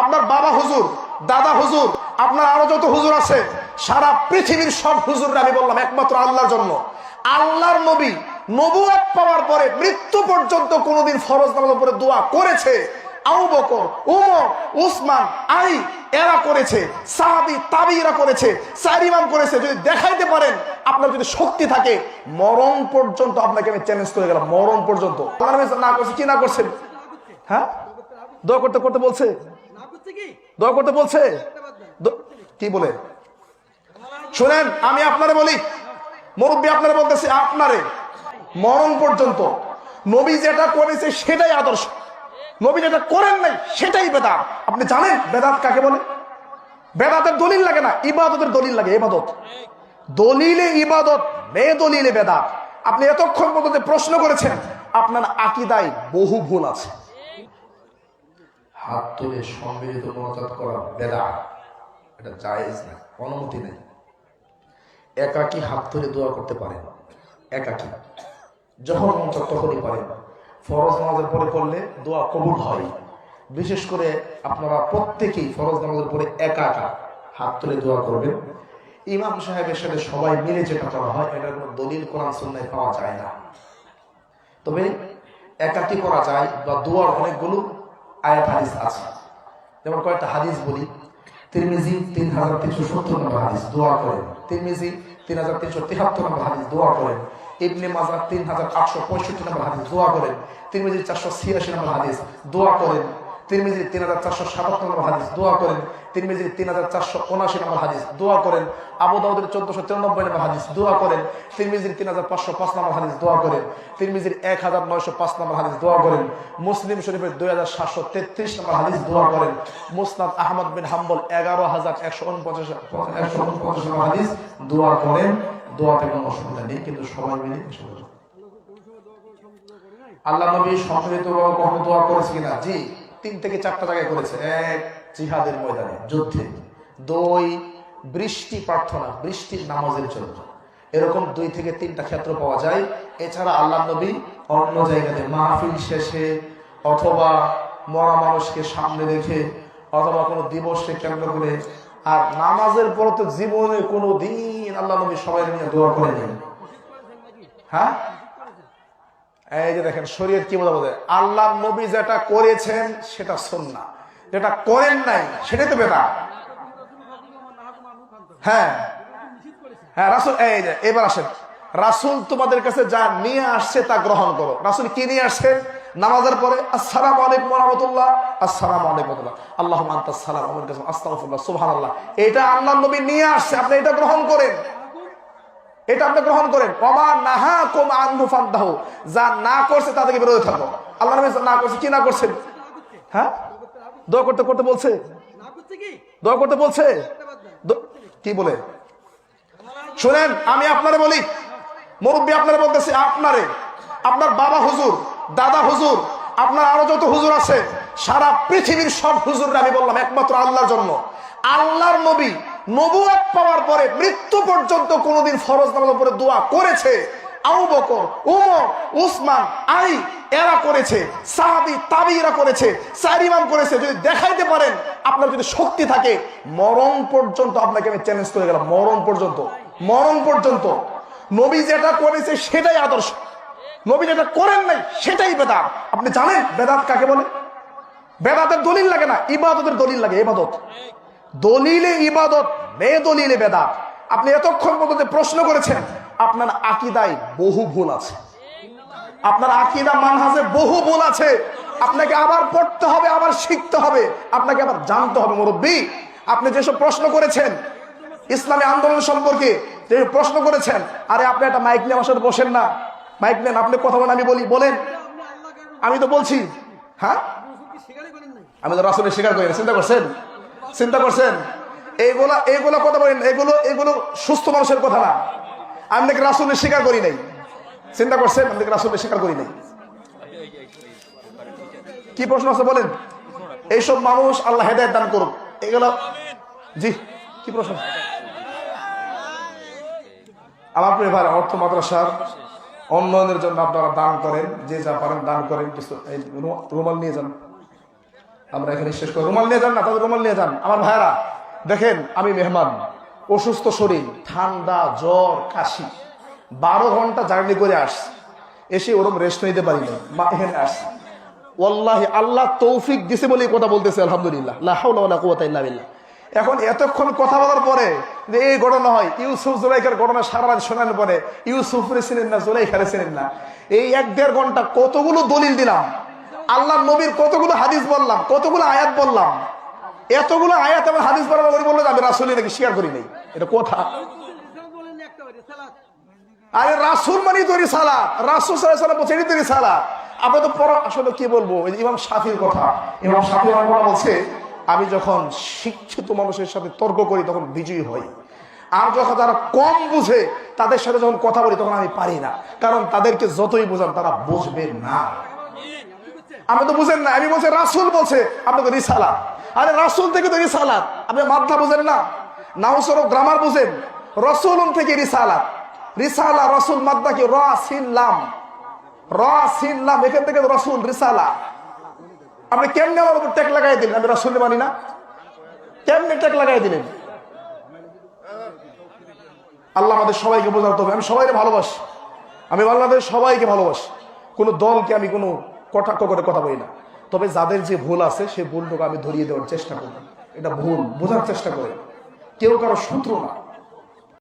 আপনার বাবা হুজুর, দাদা হুজুর, আপনার আরও যত হুজুর আছে, সারা পৃথিবীর সব হুজুররা আমি বললাম একমাত্র আল্লাহর জন্য। আল্লাহর নবী নবুয়াত পাওয়ার পরে মৃত্যু পর্যন্ত কোনোদিন ফরজ নামাজের উপরে দোয়া করেছে। আবু বকর, উমর, উসমান, আলী, এরা করেছে, সাহাবি তাবিরা করেছে চার ইমাম করেছে। যদি দেখাইতে পারেন, আপনার যদি শক্তি থাকে, মরণ পর্যন্ত আপনাকে আমি চ্যালেঞ্জ করে গেলাম, মরণ পর্যন্ত। না করছে, কি না করছেন হ্যাঁ? দোয়া করতে করতে বলছে? দোয়া করতে বলছে? কি বলে? শুনেন আমি আপনারে বলি মুরব্বী আপনারে বলতেছি আপনারে মরণ পর্যন্ত নবী যেটা করেছে সেটাই আদর্শ। নবী যেটা করেন নাই সেটাই বেদাত। আপনি জানেন বেদাত কাকে বলে? বেদাতের দলিল লাগে না ইবাদতের দলিল লাগে ইবাদত। দলিলে ইবাদত বে দলিলে বেদাত। আপনি এতক্ষণ পর্যন্ত প্রশ্ন করেছেন আপনার আকিদায় বহু ভুল আছে। হাত তুলে সম্মিলিত মোনাজাত করা বেদা। এটা জায়েজ না, অনুমতি নেই। একাকি হাত তুলে দোয়া করতে পারেন, একাকি। যখন মন চায় তখনই পারেন। ফরজ নামাজের পরে করলে দোয়া কবুল হয়। বিশেষ করে আপনারা প্রত্যেকেই ফরজ নামাজের পরে একা একা হাত তুলে দোয়া করবেন। ইমাম সাহেবের সাথে সবাই মিলে যেটা করা হয় এটার কোনো দলিল, কোরআন, সুন্নায় পাওয়া যায় না। তবে একাকি করা যায় বা দোয়ার অনেকগুলো আয়াত হাদিস আছে। যেমন কয়েকটা হাদিস বলি। তিরমিজি তিন হাজার তিনশো সত্তর নম্বর হাদিস, দোয়া করেন। তিরমিজি তিন হাজার তিনশো তিহাত্তর নম্বর হাদিস, দোয়া করেন। ইবনে মাজার তিন হাজার আটশো পঁয়ষট্টি নম্বর হাদিস, দোয়া করেন। তিরমিজি চারশো ছিয়াশি নম্বর হাদিস, দোয়া করেন। তিরমিজির তিন হাজার চারশো সাতাত্তর নম্বর হাদিস, দোয়া করেন। তিরমিজির তিন হাজার চারশো উনআশি নম্বর হাদিস, দোয়া করেন। চোদ্দশো তিরানব্বই নম্বর হাদিস, দোয়া করেন। তিরমিজির তিন হাজার পাঁচশো পাঁচ নম্বর হাদিস, দোয়া করেন। তিরমিজির এক হাজার নয়শো পাঁচ নম্বর হাদিস, দোয়া করেন। মুসলিম শরীফের দুই হাজার সাতশো তেত্রিশ নম্বর হাদিস, দোয়া করেন। মুসনাদ আহমদ বিন হাম্বল এগারো হাজার একশো উনপঞ্চাশ একশো উনপঞ্চাশ নম্বর হাদিস, দোয়া করেন। দোয়াতে কোনো অসুবিধা নেই, কিন্তু সবাই মিলে আল্লাহ নবী সম্মিলিত কখনো দোয়া করেছে কিনা? জি। তিন থেকে চারটা জায়গায় করেছে। এক, জিহাদের ময়দানে, যুদ্ধে। দুই, বৃষ্টি প্রার্থনা, বৃষ্টির নামাজের জন্য। এরকম দুই থেকে তিনটা ক্ষেত্র পাওয়া যায়। এছাড়া আল্লাহ নবী অন্য জায়গাতে মাহফিল শেষে অথবা মরা মানুষকে সামনে রেখে অথবা কোনো দিবসকে কেন্দ্র করে, আর নামাজের পর তো জীবনে কোনো দিন আল্লাহ নবী সবাই নিয়ে দোয়া করে করেনি হ্যাঁ? এই যে দেখেন, শরীয়ত কি বোঝা বোঝে আল্লাহ নবী যেটা করেছেন সেটা সুন্না যেটা করেন নাই, সেটাই তো বেদা হ্যাঁ। হ্যাঁ রাসুল, এই যে, এবার আসেন। রাসুল তোমাদের কাছে যা নিয়ে আসছে তা গ্রহণ করো। রাসুল কি নিয়ে আসছে? নামাজের পরে, আসসালাম আলাইকুম রহমতুল্লাহ, আসসালাম আলাইকুম আল্লাহ কাছে আস্তাগফিরুল্লাহ, সুবহানাল্লাহ। এটা আল্লাহ নবী নিয়ে আসছে, আপনি এটা গ্রহণ করেন। এটা আপনি গ্রহণ করেন। কমা নাহা কোম আনহু ফান্তাহু যা না করছে তা থেকে। বিরোধী থাকো আল্লাহ না করছে কি না করছেন? হ্যাঁ? দোয়া করতে করতে বলছে। দোয়া করতে বলছে। কি বলে? শুনেন, আমি আপনারে বলি। মুরব্বী আপনারে বলতেছি, আপনারে। আপনার বাবা হুজুর, দাদা হুজুর, আপনার আরও যত হুজুর আছে, সারা পৃথিবীর সব হুজুররা আমি বললাম, একমাত্র আল্লাহর জন্য। আল্লাহর নবী নবুয়াত পাওয়ার পরে মৃত্যু পর্যন্ত কোনোদিন ফরজ নামাজের উপরে দোয়া করেছে। এরা করেছে। যদি দেখাইতে পারেন, আপনার যদি পর্যন্ত আপনাকে আমি করে গেলাম। পর্যন্ত পর্যন্ত। যেটা করেছে সেটাই আদর্শ। নবী যেটা করেন নাই, সেটাই বেদাত। আপনি জানেন বেদাত কাকে বলে? বেদাতের দলিল লাগে না, ইবাদতের দলিল লাগে, ইবাদত। দলিলে ইবাদত বে দলিলে বেদাত। আপনি এতক্ষণ পর্যন্ত প্রশ্ন করেছেন, আপনার আকিদায় বহু ভুল আছে। আপনার আকিদা মানহাজে বহু ভুল আছে। আপনাকে আবার পড়তে হবে, আবার শিখতে হবে, আপনাকে আবার জানতে হবে, মুরব্বী। আপনি যেসব প্রশ্ন করেছেন, ইসলামী আন্দোলন সম্পর্কে যে প্রশ্ন করেছেন, আরে আপনি একটা মাইক নিয়ে আমার সাথে বসেন না। মাইক নেন, আপনি কথা বলেন, আমি বলি, বলেন। আমি তো বলছি হ্যাঁ? আমি তো রাসুলের স্বীকার করি চিন্তা করছেন? চিন্তা করছেন? এইগুলা এইগুলো কথা বলেন এগুলো এগুলো সুস্থ মানুষের কথা না। আমি নাকি রাসুলের স্বীকার করি নাই। চিন্তা করছেন? আমি নাকি রাসুলের স্বীকার করি নাই। কি প্রশ্ন আছে বলেন? এইসব মানুষ আল্লাহ হেদায়ত দান করুক। এগুলো জি, কি প্রশ্ন? আমার প্রিয় ভাই, অর্থ মাদ্রাসার উন্নয়নের জন্য আপনারা দান করেন, যে যা পারেন দান করেন, কিছু রুমাল নিয়ে যান। আমরা এখানে শেষ করি। রুমাল নিয়ে যান না, তাদের রুমাল নিয়ে যান। আমার ভাইরা দেখেন, আমি মেহমান, অসুস্থ শরীর, ঠান্ডা, জ্বর, কাশি। বারো ঘণ্টা জার্নি করে আসছি। এসে ওরম রেস্ট নিতে পারি না বা এখানে আসছি। ওয়াল্লাহি, আল্লাহ তৌফিক দিছে বলেই কথা বলতেছে, আলহামদুলিল্লাহ। লা হাওলা ওয়ালা কুওয়াতা ইল্লা বিল্লাহ। এখন এতক্ষণ কথা বলার পরে যে এই ঘটনা হয়, ইউসুফ জুলাইখার ঘটনা সারা রাত শোনার পরে, ইউসুফ রে না, জুলাইখারে চিনেন না। এই এক দেড় ঘণ্টা কতগুলো দলিল দিলাম। আল্লাহ নবীর কতগুলো হাদিস বললাম, কতগুলো আয়াত বললাম। এতগুলো আয়াত এবং হাদিস বলার পরে বলল আমি রাসুলি নাকি স্বীকার করি নাই। এটা কথা। আরে রাসুল মানে তৈরি সালা রাসুল সাল্লাহ বলছে এটি তৈরি সালা আমরা তো পড়া আসলে কি বলব? ইমাম শাফির কথা। ইমাম শাফি আমার বলছে, আমি যখন শিক্ষিত মানুষের সাথে তর্ক করি, তখন বিজয়ী হই। আর যখন তারা কম বুঝে, তাদের সাথে যখন কথা বলি, তখন আমি পারি না। কারণ তাদেরকে যতই বোঝান, তারা বুঝবে না। আমি তো বুঝেন না, আমি বলছি রাসুল বলছে, আপনি তো আরে রাসুল থেকে তো রিসালাত, আপনি মাত্রা বুঝেন না? নাউসর গ্রামার বুঝেন রসুল থেকে রিসালাত। রিসালা রসুল মাদ্দা কি? র সিনলাম র সিনলাম এখান থেকে রসুল রিসালা। আপনি কেমনে আমার উপর টেক লাগাই দিলেন? আমি রসুল মানি না। কেমনে টেক লাগাই দিলেন? আল্লাহ আমাদের সবাইকে বোঝাতে হবে। আমি সবাইকে ভালোবাসি। আমি বাংলাদেশ সবাইকে ভালোবাসি। কোনো দলকে আমি কোনো কটাক্ষ করে কথা বলি না। তবে যাদের যে ভুল আছে, সেই ভুলটুকু আমি ধরিয়ে দেওয়ার চেষ্টা করি এটা ভুল, বোঝার চেষ্টা করি। কেউ কারও শত্রু না।